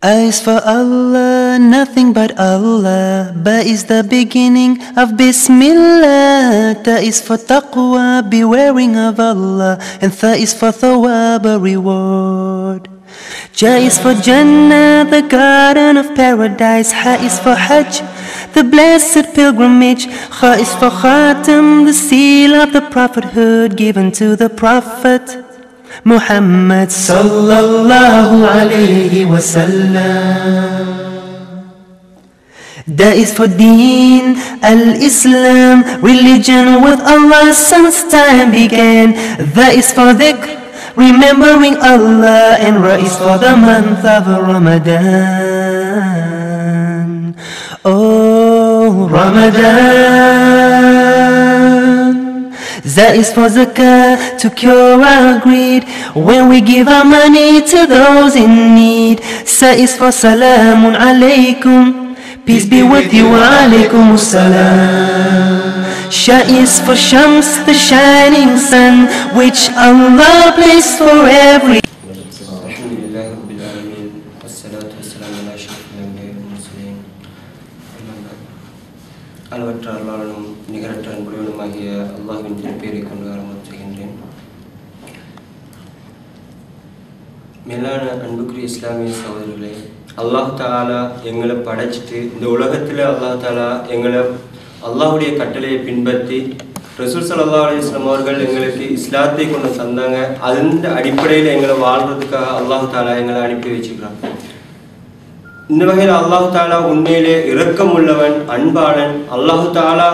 A is for Allah, nothing but Allah. Ba is the beginning of Bismillah. Ta is for taqwa, bewaring of Allah. And Tha is for thawab, a reward. Ja is for Jannah, the garden of paradise. Ha is for Hajj, the blessed pilgrimage. Kha is for Khatam, the seal of the prophethood given to the Prophet. Muhammad sallallahu alayhi wasallam. That is for Deen al-Islam, religion with Allah since time began. That is for dhikr, remembering Allah, and Ra is for the month of Ramadan. Oh, Ramadan. That is for zakah to cure our greed when we give our money to those in need. Sa is for salamun alaykum, peace be with you wa alaykum salam. Sha is for Shams, the shining sun, which Allah placed for every. الحمد لله رب العالمين والصلاة والسلام على أشرف الأنبياء والمرسلين أما بعد. அளவற்ற அருளாளனும் நிகரற்ற அன்புடையவனுமாகிய அல்லாஹுவின் திருப்பேரை கொண்டு ஆரம்பம் செய்கின்றேன். மேலான அன்புக்குரிய இஸ்லாமிய சகோதரர்களே அல்லாஹ் தாலா எங்களை படைச்சிட்டு இந்த உலகத்தில் அல்லாஹ் தாலா எங்களை அல்லாஹுடைய கட்டளையை பின்பற்றி ரசூல் சல்லா அலிஸ்லாம் அவர்கள் எங்களுக்கு இஸ்லாத்தை கொண்டு தந்தாங்க. அந்த அடிப்படையில் எங்களை வாழ்றதுக்காக அல்லாஹ் தாலா எங்களை அனுப்பி வச்சுக்கிறாங்க. இந்த வகையில் அல்லாஹு தாலா உண்மையிலே இரக்கம் உள்ளவன் அன்பாளன். அல்லாஹு தாலா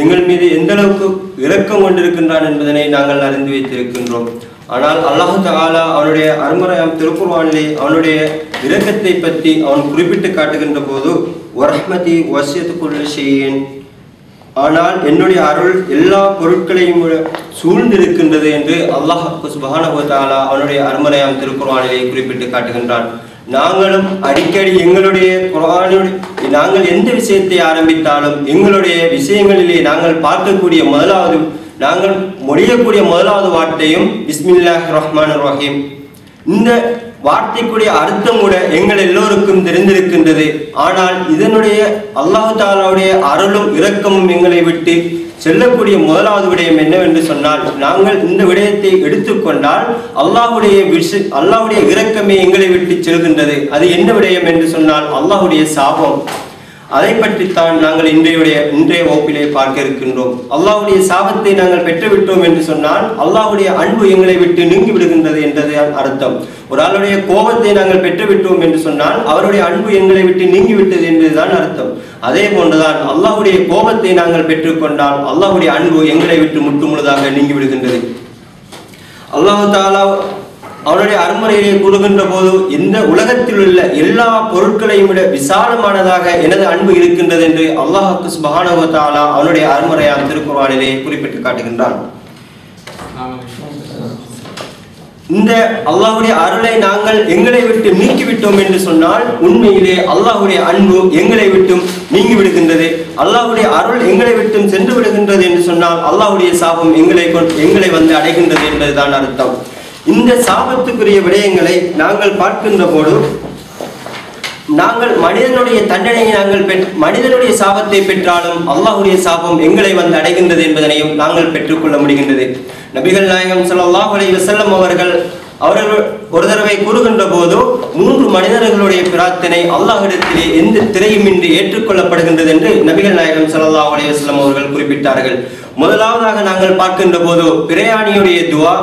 எங்கள் மீது எந்த அளவுக்கு இரக்கம் கொண்டிருக்கின்றான் என்பதனை நாங்கள் அறிந்து வைத்திருக்கின்றோம். ஆனால் அல்லாஹு தாலா அவனுடைய அருமறையாம் திருக்குர்வானிலே அவனுடைய இரக்கத்தை பற்றி அவன் குறிப்பிட்டு காட்டுகின்ற போது வரஹ்மதி வசியத்துக்குள்ள செய்யேன் ஆனால் என்னுடைய அருள் எல்லா பொருட்களையும் சூழ்ந்திருக்கின்றது என்று அல்லாஹ் சுபஹானஹு தாலா அவனுடைய அருமறையாம் திருக்குர்ஆனிலே குறிப்பிட்டு காட்டுகின்றான். நாங்களும் அடிக்கடி எங்களுடைய குரானுடைய நாங்கள் எந்த விஷயத்தை ஆரம்பித்தாலும் எங்களுடைய விஷயங்களிலே நாங்கள் பார்க்கக்கூடிய முதலாவது நாங்கள் மொழியக்கூடிய முதலாவது வார்த்தையும் பிஸ்மில்லாஹ் ரஹ்மான் ரஹீம். இந்த வார்த்தைக்குரிய அர்த்தம் கூட எங்கள் எல்லோருக்கும் தெரிந்திருக்கின்றது. ஆனால் இதனுடைய அல்லாஹு தாலாவுடைய அருளும் இரக்கமும் எங்களை விட்டு செல்லக்கூடிய முதலாவது விடயம் என்னவென்று சொன்னால் நாங்கள் இந்த விடயத்தை எடுத்துக்கொண்டால் அல்லாஹுடைய விஷ அல்லாஹுடைய இரக்கமே எங்களை விட்டு செல்கின்றது. அது என்ன விடயம் என்று சொன்னால் அல்லாஹுடைய சாபம். அதை பற்றித்தான் நாங்கள் இன்றையுடைய இன்றைய வகுப்பிலே பார்க்க இருக்கின்றோம். அல்லாவுடைய சாபத்தை நாங்கள் பெற்றுவிட்டோம் என்று சொன்னால் அல்லாவுடைய அன்பு எங்களை விட்டு நீங்கி விடுகின்றது என்றது அர்த்தம். ஒரு ஆளுடைய கோபத்தை நாங்கள் பெற்றுவிட்டோம் என்று சொன்னால் அவருடைய அன்பு எங்களை விட்டு நீங்கிவிட்டது என்றுதான் அர்த்தம். அதே போன்றுதான் அல்லாஹுடைய கோபத்தை நாங்கள் பெற்றுக்கொண்டால் அல்லாஹ்வுடைய அன்பு எங்களை விட்டு முற்று முழுதாக நீங்கி விடுகின்றது. அல்லாஹு தாலா அவனுடைய அருமுறையிலே கூறுகின்ற போது இந்த உலகத்தில் உள்ள எல்லா பொருட்களையும் விட விசாலமானதாக எனது அன்பு இருக்கின்றது என்று அல்லாஹு சுபஹானஹு அவனுடைய அருமுறையாம் திருக்குறானிலே குறிப்பிட்டு காட்டுகின்றான். இந்த அல்லாஹுடைய அருளை நாங்கள் எங்களை விட்டு நீக்கிவிட்டோம் என்று சொன்னால் உண்மையிலே அல்லாஹுடைய அன்பு எங்களை விட்டும் நீங்கி விடுகின்றது அல்லாஹுடைய அருள் எங்களை விட்டும் சென்று விடுகின்றது என்று சொன்னால் அல்லாஹுடைய சாபம் எங்களை எங்களை வந்து அடைகின்றது என்பதுதான் அர்த்தம். இந்த சாபத்துக்குரிய விடயங்களை நாங்கள் பார்க்கின்ற போது நாங்கள் மனிதனுடைய தண்டனையை நாங்கள் மனிதனுடைய சாபத்தை பெற்றாலும் அல்லாஹுடைய சாபம் எங்களை வந்து அடைகின்றது என்பதனையும் நாங்கள் பெற்றுக்கொள்ள முடிகின்றது. நபிகள் நாயகம் ஸல்லல்லாஹு அலி வசல்லம் அவர்கள் அவர்கள் ஒரு தடவை கூறுகின்ற போது மூன்று மனிதர்களுடைய பிரார்த்தனை அல்லாஹிடத்திலே எந்த திரையுமின்றி ஏற்றுக்கொள்ளப்படுகின்றது என்று நபிகள் நாயகம் சல்லா அலைஹி வஸல்லம் அவர்கள் குறிப்பிட்டார்கள். முதலாவதாக நாங்கள் பார்க்கின்ற போது பிரயாணியுடைய துவா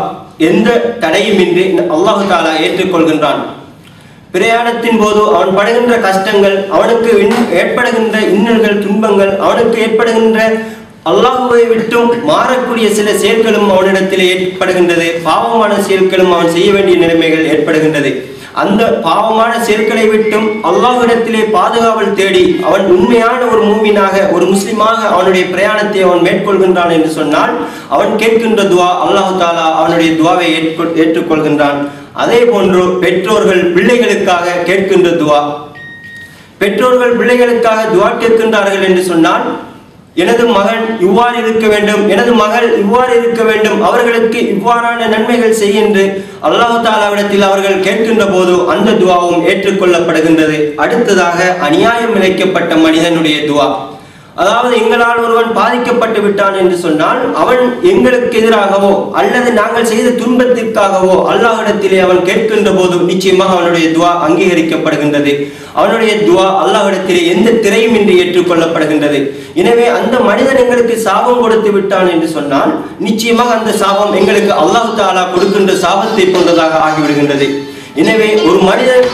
எந்த தடையுமின்றி அல்லாஹு தாலா ஏற்றுக்கொள்கின்றான். பிரயாணத்தின் போது அவன் படுகின்ற கஷ்டங்கள் அவனுக்கு ஏற்படுகின்ற இன்னல்கள் துன்பங்கள் அவனுக்கு ஏற்படுகின்ற அல்லாஹுவை விட்டும் மாறக்கூடிய சில செயல்களும் அவனிடத்தில் ஏற்படுகின்றது. பாவமான செயல்களும் அவன் செய்ய வேண்டிய நிலைமைகள் ஏற்படுகின்றது. அந்த பாவமான செயல்களை விட்டும் அல்லாஹ்விடத்திலே பாதுகாவல் தேடி அவன் உண்மையான ஒரு மூவினாக ஒரு முஸ்லிமாக அவனுடைய பிரயாணத்தை அவன் மேற்கொள்கின்றான் என்று சொன்னால் அவன் கேட்கின்ற துவா அல்லாஹு தாலா அவனுடைய துவாவை ஏற்றுக்கொள்கின்றான். அதே போன்று பெற்றோர்கள் பிள்ளைகளுக்காக கேட்கின்ற துவா. பெற்றோர்கள் பிள்ளைகளுக்காக துவா கேட்கின்றார்கள் என்று சொன்னால் எனது மகன் இவ்வாறு இருக்க வேண்டும் எனது மகள் இவ்வாறு இருக்க வேண்டும் அவர்களுக்கு இவ்வாறான நன்மைகள் செய்கின்று அல்லாஹு தாலாவிடத்தில் அவர்கள் கேட்கின்ற போது அந்த துவாவும் ஏற்றுக்கொள்ளப்படுகின்றது. அடுத்ததாக அநியாயம் இழைக்கப்பட்ட மனிதனுடைய துவா. அதாவது எங்களால் ஒருவன் பாதிக்கப்பட்டு விட்டான் என்று சொன்னால் அவன் எங்களுக்கு எதிராகவோ அல்லது நாங்கள் செய்த துன்பத்திற்காகவோ அல்லாஹிடத்திலே அவன் கேட்கின்ற போதும் நிச்சயமாக அவனுடைய துவா அங்கீகரிக்கப்படுகின்றது. அவனுடைய துவா அல்லாஹிடத்திலே எந்த திரையும் இன்றி ஏற்றுக்கொள்ளப்படுகின்றது. எனவே அந்த மனிதன் எங்களுக்கு சாபம் கொடுத்து விட்டான் என்று சொன்னால் நிச்சயமாக அந்த சாபம் எங்களுக்கு அல்லாஹு தாலா கொடுக்கின்ற சாபத்தை போன்றதாக ஆகிவிடுகின்றது. எனவே ஒரு மனிதன்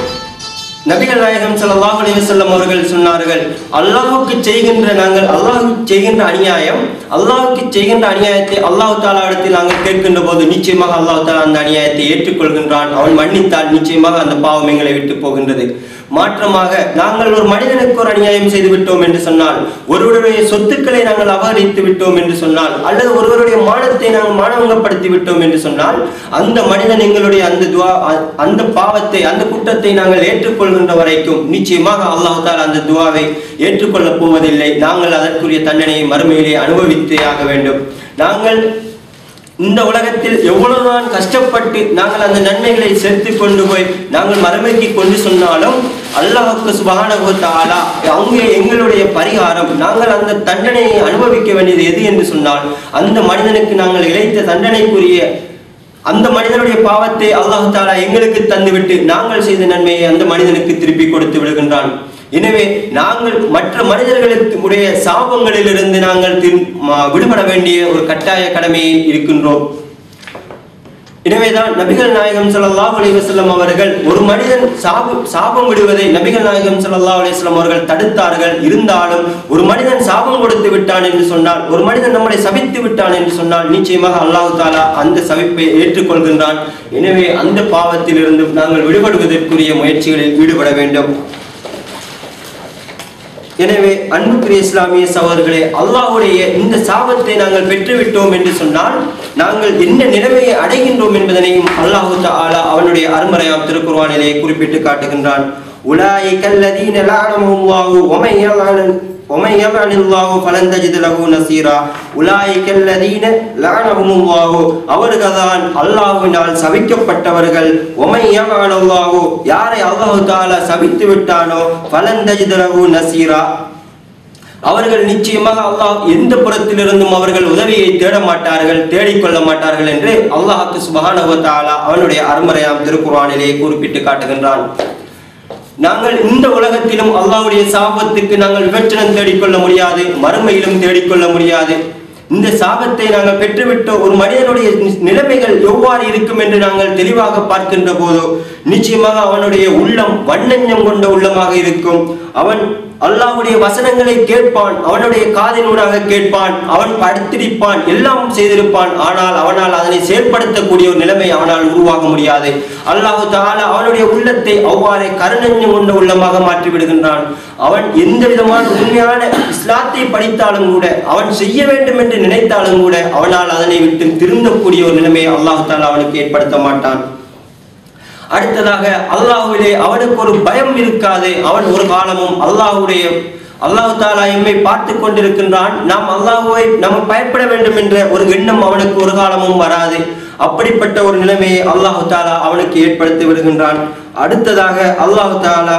நபிகள் நாயகம் ஸல்லல்லாஹு அலைஹி வஸல்லம் அவர்கள் சொன்னார்கள் அல்லாஹுக்கு செய்கின்ற நாங்கள் அல்லாஹுக்கு செய்கின்ற அநியாயம் அல்லாஹுக்கு செய்கின்ற அநியாயத்தை அல்லாவு தாலா இடத்தில் நாங்கள் கேட்கின்ற போது நிச்சயமாக அல்லாஹ் தாலா அந்த அநியாயத்தை ஏற்றுக்கொள்கின்றான். அவன் மன்னித்தால் நிச்சயமாக அந்த பாவம் எங்களை விட்டு போகின்றது. மாற்றமாக நாங்கள் ஒரு மனிதனுக்கு ஒரு அநியாயம் செய்து விட்டோம் என்று சொன்னால் ஒருவருடைய சொத்துக்களை நாங்கள் அபகரித்து விட்டோம் என்று சொன்னால் அல்லது ஒருவருடைய மானத்தை நாங்கள் மானவங்கப்படுத்தி விட்டோம் என்று சொன்னால் அந்த மனிதன் எங்களுடைய அந்த துவா அ- அந்த பாவத்தை அந்த குற்றத்தை நாங்கள் ஏற்றுக்கொள்கின்ற வரைக்கும் நிச்சயமாக அல்லாஹால் அந்த துவாவை ஏற்றுக்கொள்ளப் போவதில்லை. நாங்கள் அதற்குரிய தண்டனையை மறுமையிலே அனுபவித்தே ஆக வேண்டும். நாங்கள் இந்த உலகத்தில் எவ்வளவுதான் கஷ்டப்பட்டு நாங்கள் அந்த நன்மைகளை சேர்த்து கொண்டு போய் நாங்கள் மறுமைக்கு கொண்டு சொன்னாலும் அல்லாஹுக்கு சுபஹானஹு அவங்க எங்களுடைய பரிகாரம். நாங்கள் அந்த தண்டனையை அனுபவிக்க வேண்டியது எது என்று சொன்னால் அந்த மனிதனுக்கு நாங்கள் இழைத்த தண்டனைக்குரிய அந்த மனிதனுடைய பாவத்தை அல்லாஹு தாலா எங்களுக்கு தந்துவிட்டு நாங்கள் செய்த நன்மையை அந்த மனிதனுக்கு திருப்பி கொடுத்து விடுகின்றான். எனவே நாங்கள் மற்ற மனிதர்களுக்கு உடைய சாபங்களிலிருந்து நாங்கள் விடுபட வேண்டிய ஒரு கட்டாய கடமையில் இருக்கின்றோம். எனவேதான் நபிகள் நாயகம் ஸல்லல்லாஹு அலிவசல்லம் அவர்கள் ஒரு மனிதன் சாபம் சாபம் விடுவதை நபிகள் நாயகம் ஸல்லல்லாஹு அலைஹி அவர்கள் தடுத்தார்கள். இருந்தாலும் ஒரு மனிதன் சாபம் கொடுத்து விட்டான் என்று சொன்னால் ஒரு மனிதன் நம்மளை சபித்து விட்டான் என்று சொன்னால் நிச்சயமாக அல்லாஹ் தாலா அந்த சபிப்பை ஏற்றுக்கொள்கின்றான். எனவே அந்த பாவத்திலிருந்து நாங்கள் விடுபடுவதற்குரிய முயற்சிகளில் ஈடுபட வேண்டும். எனவே அன்புக்குரிய இஸ்லாமிய சகோதரர்களே அல்லாஹ்வுடைய இந்த சாபத்தை நாங்கள் பெற்றுவிட்டோம் என்று சொன்னால் நாங்கள் என்ன நிலைமையை அடைகின்றோம் என்பதனையும் அல்லாஹு தாலா அவனுடைய அருமறையாம் திருக்குர்ஆனிலே குறிப்பிட்டு காட்டுகின்றான். உலாயிக கல்லதீன லஅனஹுல்லாஹு வாவு ஒமையலான ومن يلعن الله فلن تجد له نصيرا اولئك الذين لعنهم الله அவர்கள்தான் அல்லாஹ்வினால் சபிக்கப்பட்டவர்கள் ومن يلعن الله யாரை அல்லாஹ் தஆலா சபித்து விட்டானோ فلن تجد له نصيرا அவர்கள் நிச்சயமாக அல்லாஹ் எந்த புறத்திலிருந்தும் அவர்கள் உதவியை தேட மாட்டார்கள் தேடிக்கொள்ள மாட்டார்கள் என்று அல்லாஹ்க்கு சுபஹானஹு வ தஆலா அவனுடைய அருமறையாம் திருக்குர்ஆனிலே குறிப்பிட்டு காட்டுகின்றான் நாங்கள் இந்த உலகத்திலும் அல்லாவுடைய சாபத்துக்கு நாங்கள் விமர்சனம் தேடிக்கொள்ள முடியாது மறுமையிலும் தேடிக்கொள்ள முடியாது. இந்த சாபத்தை நாங்கள் பெற்றுவிட்ட ஒரு மனிதனுடைய நிலைமைகள் எவ்வாறு இருக்கும் என்று நாங்கள் தெளிவாக பார்க்கின்ற போதோ நிச்சயமாக அவனுடைய உள்ளம் வண்ணஞ்சம் கொண்ட உள்ளமாக இருக்கும். அவன் அல்லாவுடைய வசனங்களை கேட்பான் அவனுடைய காதினூடாக கேட்பான் அவன் படுத்திருப்பான் எல்லாம் செய்திருப்பான். ஆனால் அவனால் அதனை செயல்படுத்தக்கூடிய ஒரு நிலைமை அவனால் உருவாக முடியாது. அல்லாஹு தாலா அவனுடைய உள்ளத்தை அவ்வாறே கருணஞ்சம் கொண்ட உள்ளமாக மாற்றி விடுகின்றான் அவன் எந்த விதமான உண்மையான இஸ்லாத்தை படித்தாலும் கூட அவன் செய்ய வேண்டும் என்று நினைத்தாலும் கூட அவனால் அதனை விட்டு திருந்தக்கூடிய ஒரு நிலைமையை அல்லாஹு தாலா அவனுக்கு ஏற்படுத்த மாட்டான். அடுத்ததாக அல்லாஹுவிலே அவனுக்கு ஒரு பயம் இருக்காது. அவன் ஒரு காலமும் அல்லாஹுடைய அல்லாஹு தாலா எம்மை பார்த்து கொண்டிருக்கின்றான். நாம் அல்லாஹுவை நம்ம பயப்பட வேண்டும் என்ற ஒரு எண்ணம் அவனுக்கு ஒரு காலமும் வராது. அப்படிப்பட்ட ஒரு நிலைமையை அல்லாஹு தாலா அவனுக்கு ஏற்படுத்தி விடுகின்றான். அடுத்ததாக அல்லாஹ் தாலா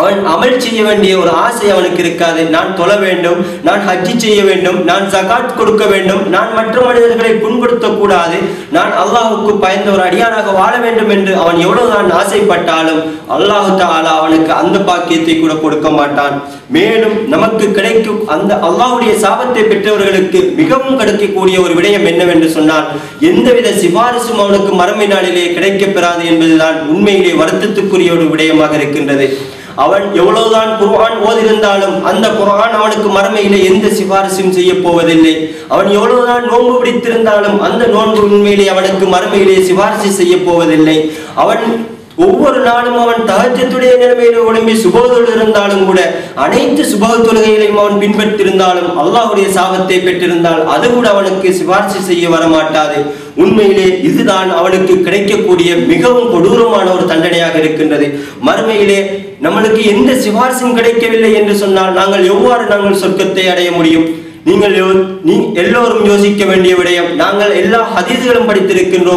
அவன் அமல் செய்ய வேண்டிய ஒரு ஆசை அவனுக்கு இருக்காது. நான் தொழ வேண்டும் நான் ஹஜ்ஜி செய்ய வேண்டும் நான் ஜகாத் கொடுக்க வேண்டும் நான் மற்ற மனிதர்களை புண்படுத்தக்கூடாது நான் அல்லாஹுக்கு பயந்த ஒரு அடியானாக வாழ வேண்டும் என்று அவன் எவ்வளவுதான் ஆசைப்பட்டாலும் அல்லாஹு தாலா அவனுக்கு அந்த பாக்கியத்தை கூட கொடுக்க மாட்டான். மேலும் நமக்கு கிடைக்கும் அந்த அல்லாஹுடைய சாபத்தை பெற்றவர்களுக்கு மிகவும் கிடைக்கக்கூடிய ஒரு விடயம் என்னவென்று சொன்னால் எந்தவித சிபாரிசும் அவனுக்கு மறுமை நாளிலே கிடைக்கப்பெறாது என்பதுதான் உண்மையிலே வருத்தத்துக்குரிய ஒரு விடயமாக இருக்கின்றது. அவன் எவ்வளவுதான் குர்ஆன் ஓதிருந்தாலும் அந்த குர்ஆன் அவனுக்கு மறுமையிலே எந்த சிபாரிசும் செய்ய போவதில்லை. அவன் எவ்வளவுதான் நோன்பு பிடித்திருந்தாலும் அந்த நோன்பு உண்மையிலே அவனுக்கு மறுமையிலே சிபாரிசு செய்ய போவதில்லை. அவன் ஒவ்வொரு நாளும் அவன் தகச்சத்துடைய நிலைமையில ஒழுங்கி சுபோதோடு இருந்தாலும் கூட அனைத்து சுபக தொழுகைகளையும் அவன் பின்பற்றிருந்தாலும் அல்லாஹுடைய சாபத்தை பெற்றிருந்தால் அது கூட அவனுக்கு சிபார்சு செய்ய வரமாட்டாது. உண்மையிலே இதுதான் அவனுக்கு கிடைக்கக்கூடிய மிகவும் கொடூரமான ஒரு தண்டனையாக இருக்கின்றது. மறுமையிலே நம்மளுக்கு எந்த சிபாரிசும் கிடைக்கவில்லை என்று சொன்னால் நாங்கள் எவ்வாறு நாங்கள் சொர்க்கத்தை அடைய முடியும்? நீங்கள் யோ- நீ எல்லோரும் யோசிக்க வேண்டிய விடயம் நாங்கள் எல்லா ஹதீஸ்களும் படித்திருக்கின்றோம்.